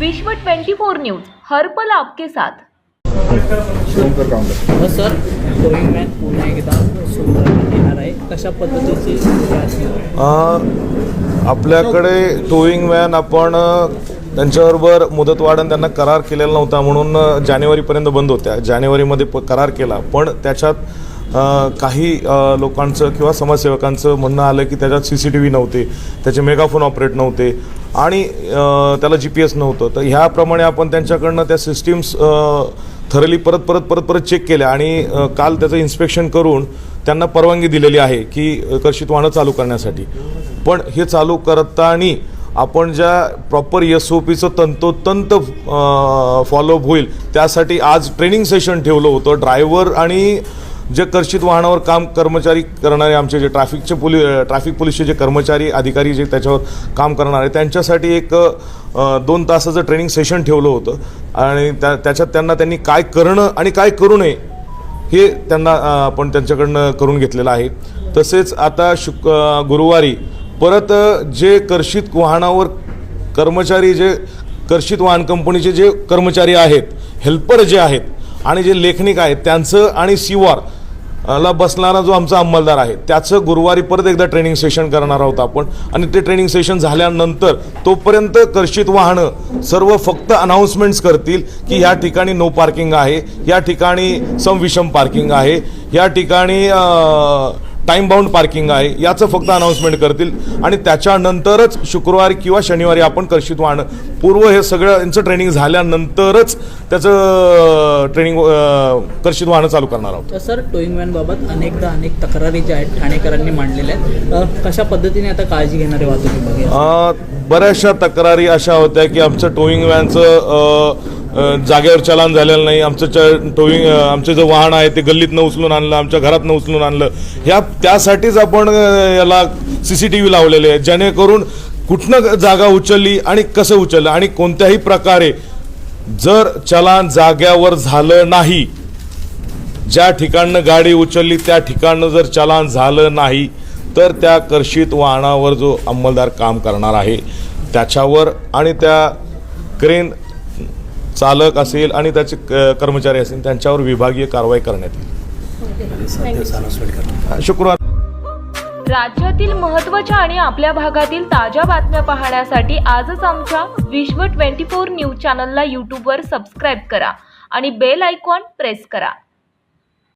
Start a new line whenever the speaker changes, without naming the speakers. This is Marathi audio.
विश्व 24 न्यूज हर्पल आपके साथ.
हो. सर टोईंग मॅन पुन्हा एकदा सुरू करण्यात येणार आहे. कशा पद्धतीची
आपल्याकडे टोईंग व्हॅन आपण त्यांच्याबरोबर मुदतवाढ त्यांना करार केलेला नव्हता म्हणून जानेवारीपर्यंत बंद होत्या. जानेवारीमध्ये प करार केला. पण त्याच्यात काही लोकांचं किंवा समाजसेवकांचं म्हणणं आलं की त्याच्यात सी सी टी व्ही नव्हते. त्याचे मेगाफोन ऑपरेट नव्हते. आणि त्याला जी पी एस नव्हतं. तर ह्याप्रमाणे आपण त्यांच्याकडनं त्या सिस्टीम्स थरली परत परत परत परत चेक केल्या आणि काल त्याचं इन्स्पेक्शन करून त्यांना परवानगी दिलेली आहे की कर्षित वाहनं चालू करण्यासाठी. पण हे चालू करताना आपण ज्या प्रॉपर एस ओ पीचं तंतोतंत फॉलोअप होईल त्यासाठी आज ट्रेनिंग सेशन ठेवलं होतं. ड्रायव्हर आणि जे कर्षित वाहनावर काम कर्मचारी करणारे आमचे जे ट्रॅफिकचे पोलीस ट्रॅफिक पोलीसचे जे कर्मचारी अधिकारी जे त्याच्यावर काम करणार आहे त्यांच्यासाठी एक दोन तासाचं ट्रेनिंग सेशन ठेवलं होतं. आणि त्या त्याच्यात त्यांना त्यांनी काय करणं आणि काय करू नये हे त्यांना आपण त्यांच्याकडनं करून घेतलेलं आहे. तसेच आता शुक गुरुवारी परत जे कर्षित वाहनावर कर्मचारी जे कर्षित वाहन कंपनीचे जे कर्मचारी आहेत हेल्पर जे आहेत आणि जे लेखनिक आहेत त्यांचं आणि सिवार ला बसणारा जो आमचा अंमलदार आहे त्याचं गुरुवारी परत एकदा ट्रेनिंग सेशन करणार आहोत आपण. आणि ते ट्रेनिंग सेशन झाल्यानंतर तोपर्यंत कर्षित वाहनं सर्व फक्त अनाऊन्समेंट्स करतील की ह्या ठिकाणी नो पार्किंग आहे या ठिकाणी सम विषम पार्किंग आहे या ठिकाणी टाईम बाउंड पार्किंग आहे याचं फक्त अनाऊन्समेंट करतील. आणि त्याच्यानंतरच शुक्रवारी किंवा शनिवारी आपण कर्षित वाहनं पूर्व हे सगळं यांचं ट्रेनिंग झाल्यानंतरच त्याचं ट्रेनिंग कर्षित वाहनं चालू करणार आहोत.
सर टोईंग मॅनबाबत अनेकदा अनेक तक्रारी ज्या आहेत ठाणेकरांनी मांडलेल्या आहेत. कशा पद्धतीने आता काळजी घेणारे वाहतूक
बऱ्याचशा तक्रारी अशा होत्या की आमचं टोईंग व्हॅनचं अ, जागेवर चलान झालेलं नाही. आमचं च टोईंग आमचं जे वाहन आहे ते गल्लीतनं उचलून आणलं आमच्या घरातनं उचलून आणलं. ह्या त्यासाठीच आपण याला सी सी टी व्ही लावलेले आहे जेणेकरून कुठनं जागा उचलली आणि कसं उचललं आणि कोणत्याही प्रकारे जर चलान जाग्यावर झालं नाही ज्या ठिकाणनं गाडी उचलली त्या ठिकाणनं जर चलान झालं नाही तर त्या कर्षित वाहनावर जो अंमलदार काम करणार आहे त्याच्यावर आणि त्या क्रेन चालक असेल आणि त्याचे क- कर्मचारी असतील त्यांच्यावर विभागीय कारवाई करण्यात येईल. शुक्रवार.
राज्यातील महत्त्वाच्या आणि आपल्या भागातील ताज्या बातम्या पाहण्यासाठी आजच आमच्या विश्व 24 न्यूज चॅनलला यूट्यूबवर सबस्क्राईब करा आणि बेल आयकॉन प्रेस करा.